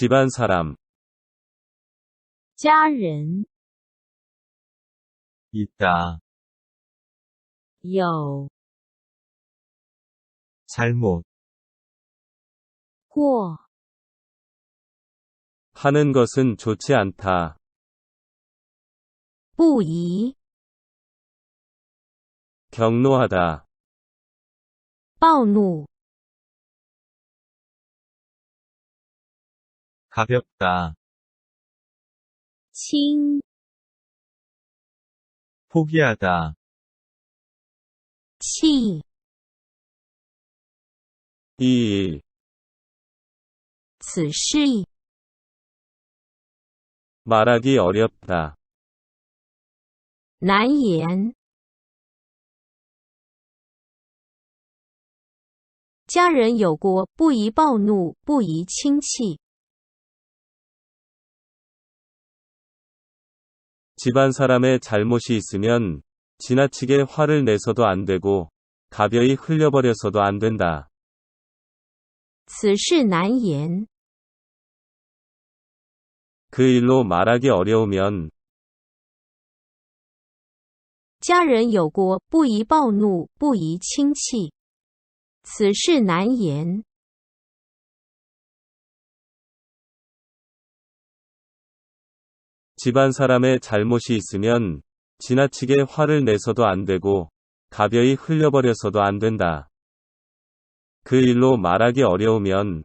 집안 사람. 家人 있다, 有 잘못, 过 하는 것은 좋지 않다. 不宜 경노하다, 暴怒 가볍다, 轻 포기하다, 弃 이 일, 此事 말하기 어렵다. 难言。家人有过，不宜暴怒，不宜轻弃。 집안 사람의 잘못이 있으면 지나치게 화를 내서도 안 되고 가벼이 흘려버려서도 안 된다. 此事难言。 그 일로 말하기 어려우면 家人有过，不宜暴怒，不宜轻弃。此事难言。 집안 사람의 잘못이 있으면 지나치게 화를 내서도 안 되고 가벼이 흘려버려서도 안 된다. 그 일로 말하기 어려우면